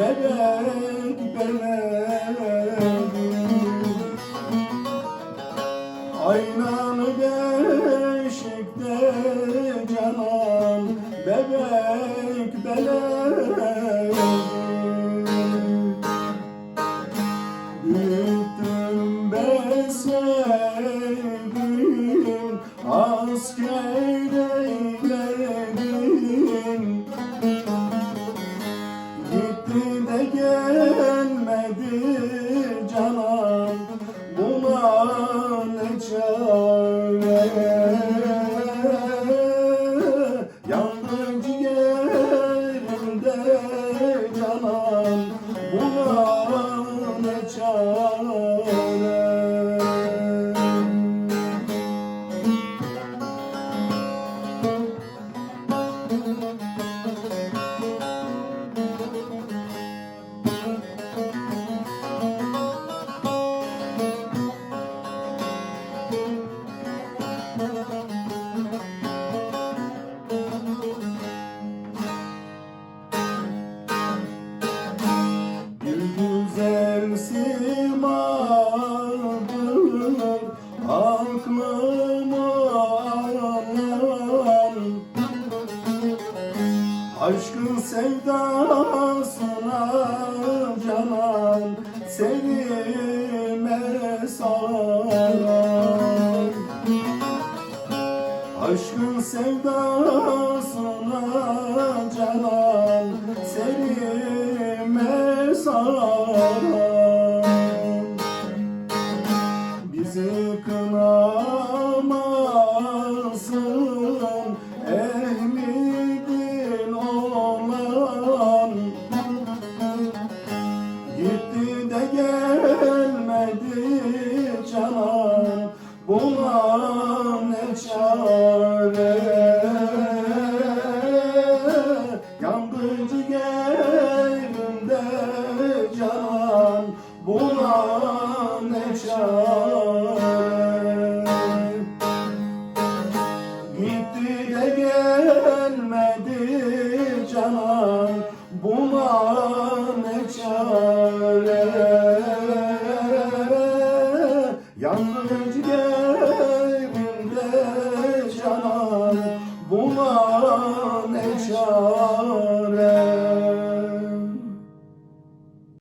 Belek belek Aynalı beşikte canan Bebek belek Büyüttüm ben Asker Aşkın sevdasına canan sevime saran canan Buna ne çare? Yangıncı gönlümde canan Buna ne çare? Gitti de gelmedi canan Buna ne çare?